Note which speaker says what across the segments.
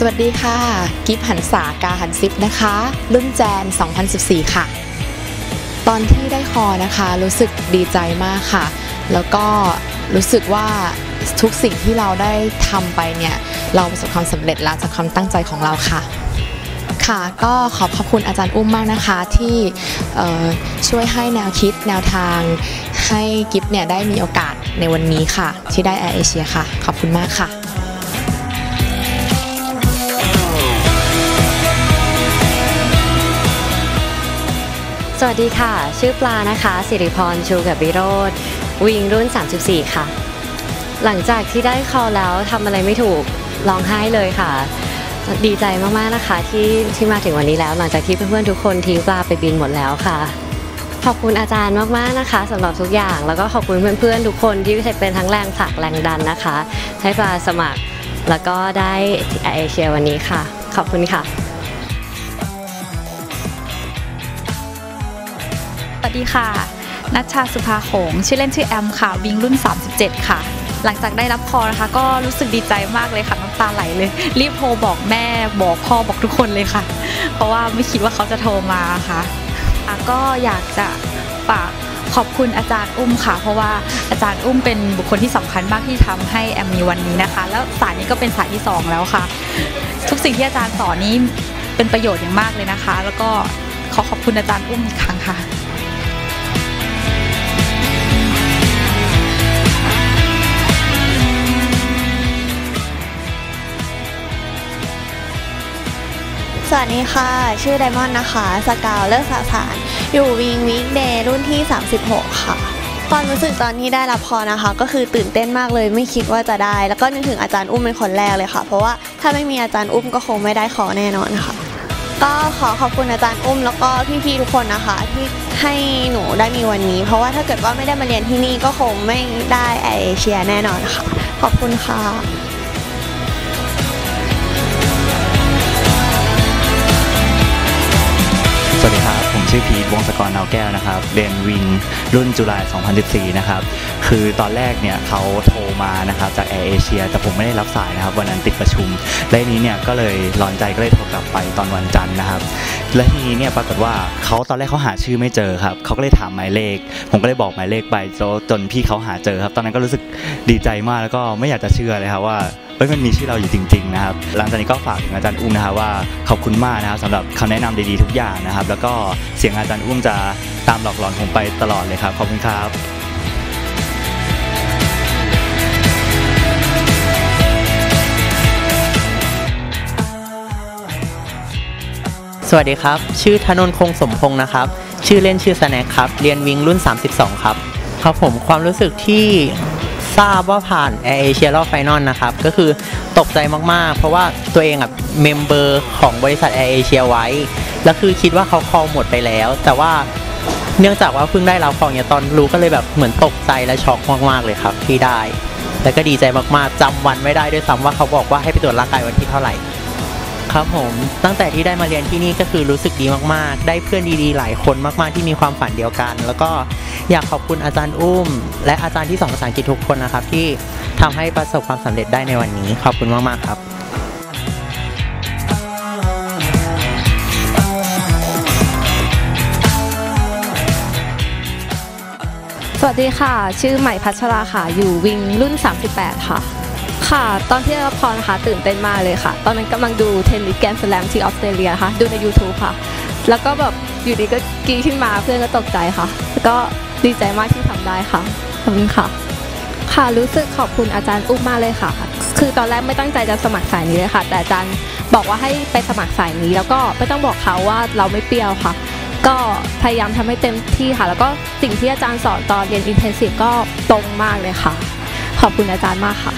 Speaker 1: สวัสดีค่ะ กิฟหันษากาหันซิปนะคะ รุ่นแจน 2014 ค่ะ ตอนที่ได้คอนะคะ รู้สึกดีใจมากค่ะ แล้วก็รู้สึกว่าทุกสิ่งที่เราได้ทำไปเนี่ย เราประสบความสำเร็จแล้วจากความตั้งใจของเราค่ะ ค่ะ ก็ขอบขอบคุณอาจารย์อุ้มมากนะคะ ที่ช่วยให้แนวคิดแนวทาง ให้กิฟเนี่ยได้มีโอกาสในวันนี้ค่ะ ที่ได้แอร์เอเชียค่ะ ขอบคุณมากค่ะ
Speaker 2: สวัสดีค่ะ ชื่อปลานะคะ สิริพรชูกับวิโรธวิงรุ่น 34 ค่ะ หลังจากที่ได้คอแล้วทำอะไรไม่ถูกร้องไห้เลยค่ะ ดีใจมากๆนะคะที่ที่มาถึงวันนี้แล้ว หลังจากที่เพื่อนๆทุกคนทิ้งปลาไปบินหมดแล้วค่ะ ขอบคุณอาจารย์มากๆนะคะสำหรับทุกอย่างแล้วก็ขอบคุณเพื่อนๆทุกคนที่เป็นทั้งแรงผลักแรงดันนะคะ ให้ปลาสมัครแล้วก็ได้แอเอเชียวันนี้ค่ะ ขอบคุณค่ะ
Speaker 3: วัสดีค่ะ นัชชาสุภาโขง ชื่อเล่นชื่อแอมค่ะ วิ่งรุ่น 37 ค่ะ หลังจากได้รับคอนะคะ ก็รู้สึกดีใจมากเลยค่ะ น้ำตาไหลเลย รีบโทรบอกแม่บอกพ่อบอกทุกคนเลยค่ะ เพราะว่าไม่คิดว่าเขาจะโทรมาค่ะอะก็อยากจะฝากขอบคุณอาจารย์อุ้มค่ะ เพราะว่าอาจารย์อุ้มเป็นบุคคลที่สำคัญมากที่ทำให้แอมมีวันนี้นะคะ แล้วสายนี้ก็เป็นสายที่สองแล้วค่ะ ทุกสิ่งที่อาจารย์สอนนี้เป็นประโยชน์อย่างมากเลยนะคะ แล้วก็ขอขอบคุณอาจารย์อุ้มอีกครั้งค่ะ
Speaker 4: สวัสดีค่ะ ชื่อไดมอนด์นะคะ สกาวเลิกสาสาร อยู่วิงวิกเดย์รุ่นที่ 36 ค่ะ ความรู้สึกตอนที่ได้รับพอนะคะ ก็คือตื่นเต้นมากเลยไม่คิดว่าจะได้ แล้วก็นึกถึงอาจารย์อุ้มเป็นคนแรกเลยค่ะ เพราะว่าถ้าไม่มีอาจารย์อุ้มก็คงไม่ได้ขอแน่นอนค่ะ ก็ขอขอบคุณอาจารย์อุ้มแล้วก็พี่ๆทุกคนนะคะ ที่ให้หนูได้มีวันนี้ เพราะว่าถ้าเกิดว่าไม่ได้มาเรียนที่นี่ก็คงไม่ได้แอเอเชียแน่นอนค่ะ ขอบคุณค่ะ
Speaker 5: วัสดีครับ ผมชื่อพีทวงศกรนาวแก้วนะครับเรียนวิงรุ่นจุฬา2014 นะครับ คือตอนแรกเนี่ยเขาโทรมานะครับจากแอร์เอเชียแต่ผมไม่ได้รับสายนะครับ วันนั้นติดประชุม และนี้เนี่ยก็เลยร้อนใจก็เลยโทรกลับไปตอนวันจันทร์นะครับ และทีนี้เนี่ยปรากฏว่าเขาตอนแรกเขาหาชื่อไม่เจอครับเขาก็เลยถามหมายเลข ผมก็เลยบอกหมายเลขไปจนพี่เขาหาเจอครับ ตอนนั้นก็รู้สึกดีใจมากแล้วก็ไม่อยากจะเชื่อเลยครับว่า เฮ้ยมันมีชื่อเราอยู่จริงๆนะครับหลังจากนี้ก็ฝากถึงอาจารย์อุ้มนะครับว่าขอบคุณมากนะครับสำหรับคำแนะนำดีๆทุกอย่างนะครับ แล้วก็เสียงอาจารย์อุ้มจะตามหลอกหลอนผมไปตลอดเลยครับขอบคุณครับ
Speaker 6: สวัสดีครับ ชื่อธนนท์คงสมพงศ์นะครับ ชื่อเล่นชื่อสแน็คครับ เรียนวิงรุ่น 32 ครับ ครับผมความรู้สึกที่ ทราบว่าผ่านแอร์เอเชียรอบไฟนอลนะครับ ก็คือตกใจมากๆ เพราะว่าตัวเองอะเมมเบอร์ของบริษัทแอร์เอเชียไว้ แล้วคือคิดว่าเขาคอหมดไปแล้ว แต่ว่าเนื่องจากว่าเพิ่งได้รับของเนี่ยตอนรู้ก็เลยแบบเหมือนตกใจและช็อกมากๆเลยครับที่ได้ แล้วก็ดีใจมากๆจำวันไม่ได้ด้วยซ้ำว่าเขาบอกว่าให้ไปตรวจร่างกายวันที่เท่าไหร่ ครับผมตั้งแต่ที่ได้มาเรียนที่นี่ก็คือรู้สึกดีมากๆ ได้เพื่อนดีๆ หลายคนมากๆ ที่มีความฝันเดียวกัน แล้วก็อยากขอบคุณอาจารย์อุ้ม และอาจารย์ที่สอนภาษาอังกฤษทุกคนนะครับ ที่ทำให้ประสบความสำเร็จได้ในวันนี้ ขอบคุณมากๆครับ
Speaker 7: สวัสดีค่ะ ชื่อใหม่พัชราค่ะ อยู่วิงรุ่น 38 ค่ะ ค่ะ ตอนที่ได้รับพรนะคะตื่นเต้นมากเลยค่ะ ตอนนั้นกำลังดูเทนนิสแกรนด์สแลมที่ออสเตรเลียนะคะดูใน YouTube ค่ะ แล้วก็แบบอยู่ดีก็กรีดขึ้นมาเพื่อนก็ตกใจค่ะ แล้วก็ดีใจมากที่ทำได้ค่ะ ขอบคุณค่ะ ค่ะรู้สึกขอบคุณอาจารย์อุ้มมากเลยค่ะ คือตอนแรกไม่ตั้งใจจะสมัครสายนี้เลยค่ะ แต่อาจารย์บอกว่าให้ไปสมัครสายนี้ แล้วก็ไม่ต้องบอกเขาว่าเราไม่เปรี้ยวค่ะ ก็พยายามทำให้เต็มที่ค่ะ แล้วก็สิ่งที่อาจารย์สอนตอนเรียนอินเทนซีฟก็ตรงมากเลยค่ะ ขอบคุณอาจารย์มากค่ะ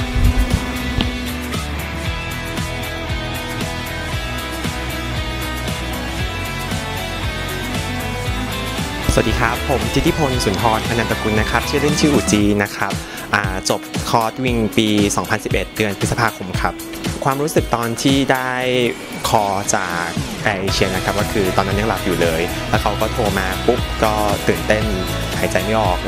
Speaker 8: วัสดีครับ ผมทิติพลสุนทรพนันตกุลนะครับ ชื่อเล่นชื่ออุจีนะครับจบคอร์สวิ่งปี 2011 เดือนพฤษภาคมครับ ความรู้สึกตอนที่ได้คอจากแอร์เอเชียนะครับ ก็คือตอนนั้นยังหลับอยู่เลย แล้วเขาก็โทรมาปุ๊บก็ตื่นเต้นหายใจไม่ออก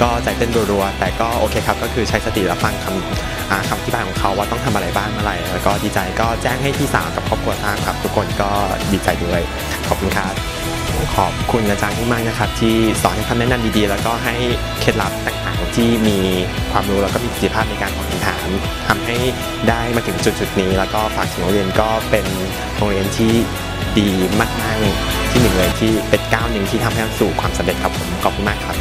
Speaker 8: ก็ใจเต้นรัวๆ แต่ก็โอเคครับ ก็คือใช้สติรับฟังคำคำอธิบายของเขาว่าต้องทำอะไรบ้างเมื่อไร แล้วก็ดีใจก็แจ้งให้พี่สาวกับครอบครัวทราบครับ ทุกคนก็ดีใจด้วย ขอบคุณครับ ขอบคุณอาจารย์ที่มากนะครับ ที่สอนให้คำแนะนำดีๆ แล้วก็ให้เคล็ดลับต่างๆ ที่มีความรู้แล้วก็มีประสิทธิภาพในการตอบคำถามทำให้ได้มาถึงจุดๆนี้ แล้วก็ฝากถึงโรงเรียนก็เป็นโรงเรียนที่ดีมากๆที่หนึ่งเลยที่เป็นก้าวหนึ่งที่ทำให้สู่ความสำเร็จครับผมขอบคุณมากครับ